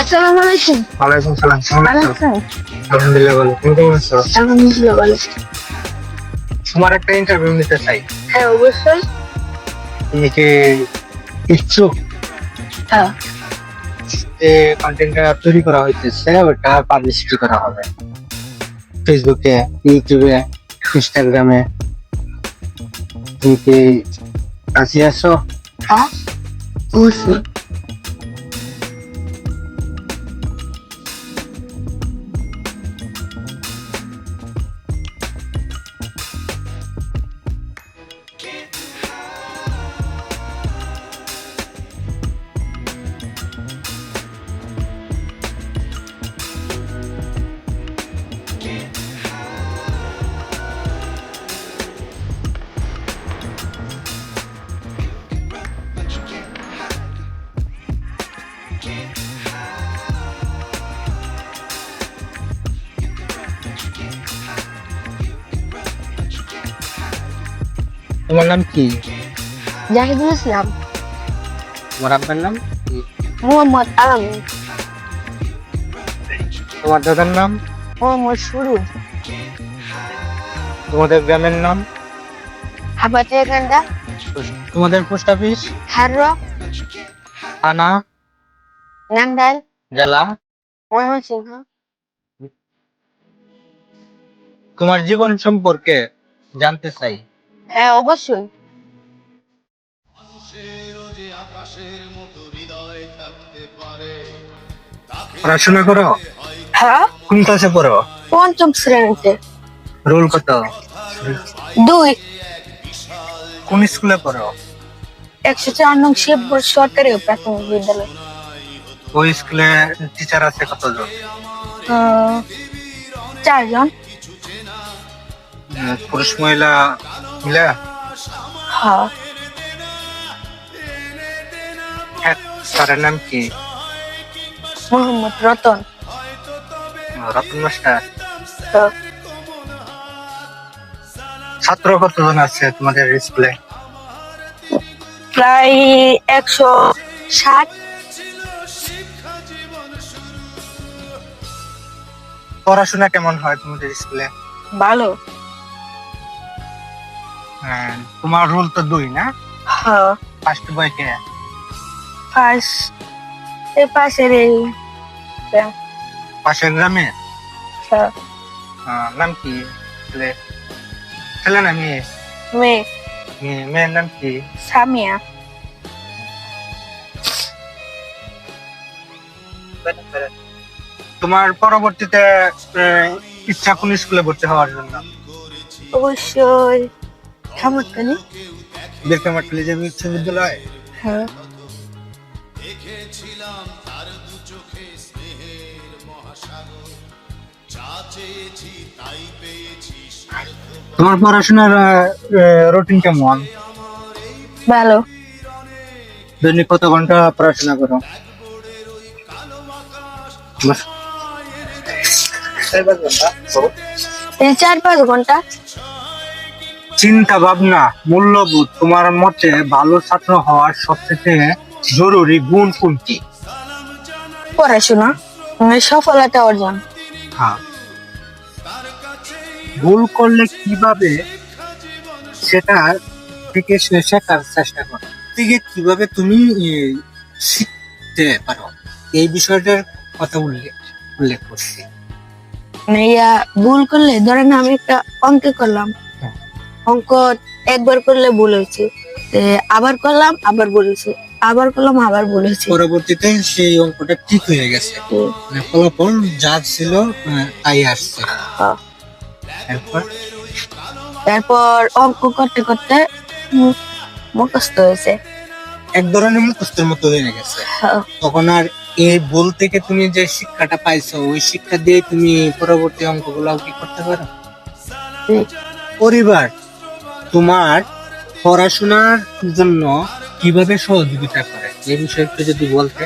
আসসালামু আলাইকুম ওয়ালাইকুম সালাম কেমন আছো? আলহামদুলিল্লাহ ভালো। তুমি কেমন আছো? আলহামদুলিল্লাহ ভালো তোমার একটা ইন্টারভিউ নিতে চাই। হ্যাঁ অবশ্যই। তুমি কি ইচ্ছুক? হ্যাঁ। যে কন্টেন্টটা তৈরি করা হইতেছে ওটা পাবলিসিটি করা হবে? ফেসবুকে ইউটিউবে ইনস্টাগ্রামে তুমি কি রাজি আছো? হ্যাঁ অবশ্যই। তোমার নাম কি? জাহিদুল ইসলাম। তোমার আব্বার নাম? মোহাম্মদ আলামিন তোমার দাদার নাম? মোহাম্মদ সুরুজ তোমাদের গ্রামের নাম? গান্ডা তোমাদের পোস্ট অফিস? হারর। থানা? জেলা? ময়মনসিংহ। তোমার জীবন সম্পর্কে জানতে চাই। হ্যাঁ অবশ্যই। পড়াশোনা করো? হ্যাঁ? কোন ক্লাসে পড়ো? পঞ্চম শ্রেণীতে। রোল কত? দুই। কোন স্কুলে পড়ো? একশো চার নং শিবপুর সরকারি প্রাথমিক বিদ্যালয়। ওই স্কুলে টিচার আছে কতজন? চারজন। পুরুষ মহিলা মিলে হ্যাঁ এক স্যারের নাম কি? মোহাম্মদ রতন। রতন মাস্টার? ছাত্র কতজন আছে তোমাদের স্কুলে? প্রায় একশো ষাট। পড়াশোনা কেমন হয় তোমাদের স্কুলে? ভালো। তোমার রোল তো দুই না? হ্যাঁ। ফার্স্ট বয় কে? পাশ এই পাশের এই পাশের গ্রামে? হ্যাঁ, নাম কি? ছেলে ছেলে না মেয়ে? মেয়ে। মেয়ে মেয়ের নাম কি? সামিয়া। তোমার পরবর্তীতে ইচ্ছা কোন স্কুলে ভর্তি হওয়ার জন্য? অবশ্যই। খামতকানি বীরকামাটলি যে বিশ্ববিদ্যালয় হ্যাঁ তোমার পড়াশোনার রুটিন কেমন? ভালো। দৈনিক কত ঘণ্টা পড়াশোনা করো। চার পাঁচ ঘণ্টা। চিন্তা ভাবনা মূল্যবোধ তোমার মতে ভালো ছাত্র হওয়ার সবচেয়ে জরুরি গুণ কোনটি? পড়াশোনা সফলতা অর্জন। হ্যাঁ। ভুল করলে কীভাবে সেটা থেকে শেখার চেষ্টা করো। থেকে কীভাবে তুমি শিখতে পারো। এই বিষয়টার কথা উল্লেখ উল্লেখ করছি। মানে ভুল করলে ধরেন আমি একটা অঙ্ক করলাম। অঙ্ক একবার করলে ভুল হয়েছে। আবার করলাম আবার ভুল হয়েছে। আবার করলাম আবার ভুল হয়েছে। পরবর্তীতে সেই অঙ্কটা ঠিক হয়ে গেছে। মানে ফলাফল যা ছিল তাই আসছে। হ্যাঁ। এরপর? তারপর অঙ্ক করতে করতে মুখস্থ হয়েছে। এক ধরনের মুখস্থের মতো হয়ে গেছে। হ্যাঁ, তখন আর এই বল থেকে তুমি যে শিক্ষাটা পাইছো ওই শিক্ষা দিয়ে তুমি পরবর্তী অঙ্কগুলো কি করতে পারো। পরিবার। তোমার পড়াশোনার জন্য কীভাবে সহযোগিতা করে? এই বিষয়ে একটু যদি বলতে।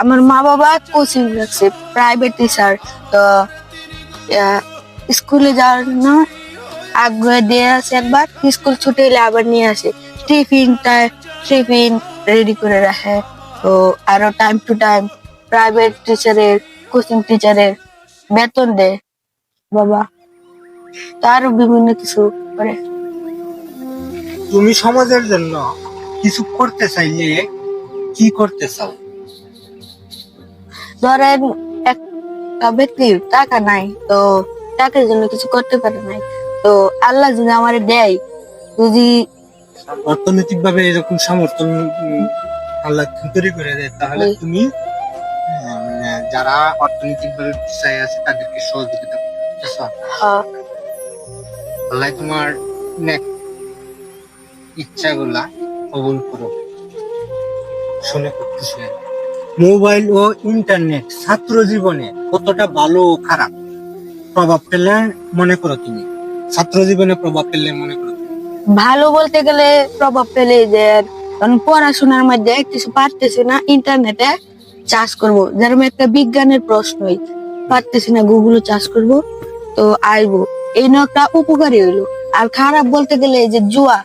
আমার মা বাবা কোচিং রাখছে প্রাইভেট টিচার তো স্কুলে যাওয়ার জন্য আগ্রহ দিয়ে আসে একবার স্কুল ছুটি হলে আবার নিয়ে আসে। টিফিনটা টিফিন রেডি করে রাখে। তো, আরও টাইম টু টাইম প্রাইভেট টিচারের কোচিং টিচারের বেতন দেয় বাবা। তো আরও বিভিন্ন কিছু করে। তুমি সমাজের জন্য কিছু করতে চাইলে কি করতে চাও? ধরেন একটা ব্যক্তির টাকা নাই তো টাকার জন্য কিছু করতে পারে নাই। তো আল্লাহ যদি আমার দেয় যদি অর্থনৈতিক ভাবে এরকম সমর্থন আল্লাহ তৈরি করে দেয় তাহলে তুমি যারা অর্থনৈতিক ভাবে পিছায় আছে তাদেরকে সহযোগিতা করতেছ আহ, আল্লাহ তোমার ইচ্ছাগুলা কবুল করো। শুনে খুব খুশি মোবাইল ও ইন্টারনেট ছাত্র জীবনে কতটা ভালো ও খারাপ, প্রভাব ফেলে মনে করো তুমি? ছাত্র জীবনে প্রভাব ফেললে মনে করো ভালো বলতে গেলে প্রভাব ফেলে যে, কারণ পড়াশোনার মধ্যে কিছু পারতেছি না, ইন্টারনেটে চাষ করব। যেরকম একটা বিজ্ঞানের প্রশ্নই, পারতেছি না, গুগলে চাষ করব, তো আইবো। এই একটা উপকারী হইল। আর খারাপ বলতে গেলে এই যে জুয়া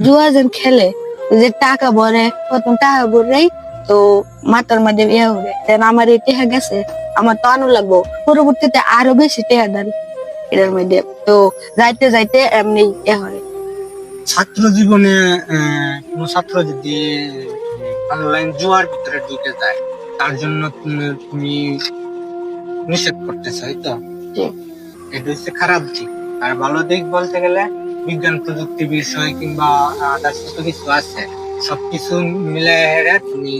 জুয়া যেন খেলে যে টাকা ভরে প্রথম টাকা ভরেই তো মাথার মধ্যে ইয়ে হবে আমার এই টেহা গেছে আমার তো আনু লাগবো। পরবর্তীতে আরও বেশি টেহা দেন এটার মধ্যে। তো যাইতে যাইতে এমনি ইয়ে হয়। ছাত্র জীবনে কোনো ছাত্র যদি অনলাইন জুয়ার ভিতরে ঢুকে যায় তার জন্য তুমি- নিষেধ করতে চাই তো। এটা হচ্ছে খারাপ দিক। আর ভালো দিক বলতে গেলে বিজ্ঞান প্রযুক্তি বিষয় কিংবা আদার্স যত কিছু আছে সবকিছু মিলে হেরে তুমি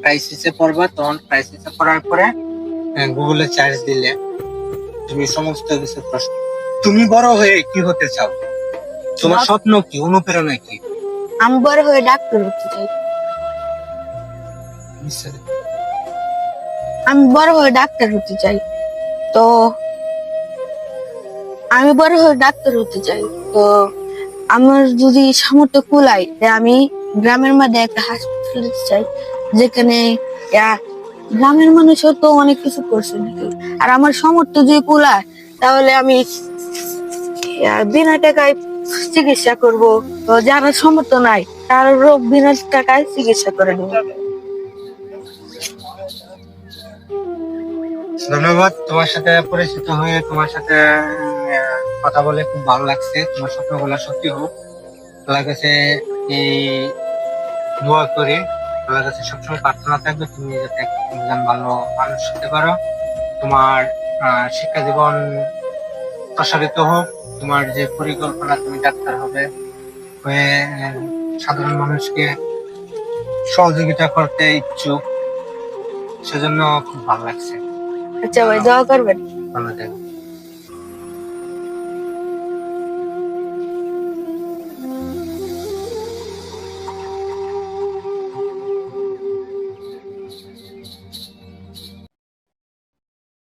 ক্রাইসিসে পড়বা তখন ক্রাইসিসে পড়ার পরে গুগলে চার্জ দিলে তুমি সমস্ত কিছু প্রশ্ন। তুমি বড় হয়ে কি হতে চাও? তোমার স্বপ্ন কি? অনুপ্রেরণা কি? আমি বড় হয়ে ডাক্তার হতে চাই। আমি বড় হয়ে ডাক্তার হতে চাই। তো আমি বড় হয়ে ডাক্তার হতে চাই। তো আমার যদি সামর্থ্য কুলায় আমি গ্রামের মধ্যে একটা হাসপাতাল দিতে চাই, যেখানে গ্রামের মানুষও তো অনেক কিছু করছে। আর আমার সামর্থ্য যদি কুলায়, তাহলে আমি বিনা টাকায় চিকিৎসা করব। তো যারা সামর্থ্য নাই, তার রোগ বিনা টাকায় চিকিৎসা করে দেবো ধন্যবাদ। তোমার সাথে পরিচিত হয়ে, তোমার সাথে কথা বলে খুব ভালো লাগছে তোমার স্বপ্ন স্বপ্নগুলো সত্যি হোক। আল্লাহর কাছে এই দোয়া করে আল্লাহর কাছে সবসময় প্রার্থনা থাকবে তুমি যাতে একজন ভালো মানুষ হতে পারো। তোমার শিক্ষা জীবন প্রসারিত হোক তোমার যে পরিকল্পনা তুমি ডাক্তার হবে হয়ে সাধারণ মানুষকে সহযোগিতা করতে ইচ্ছুক সেজন্য খুব ভালো লাগছে। আচ্ছা ভাই দোয়া করবেন। ভালো থাকবে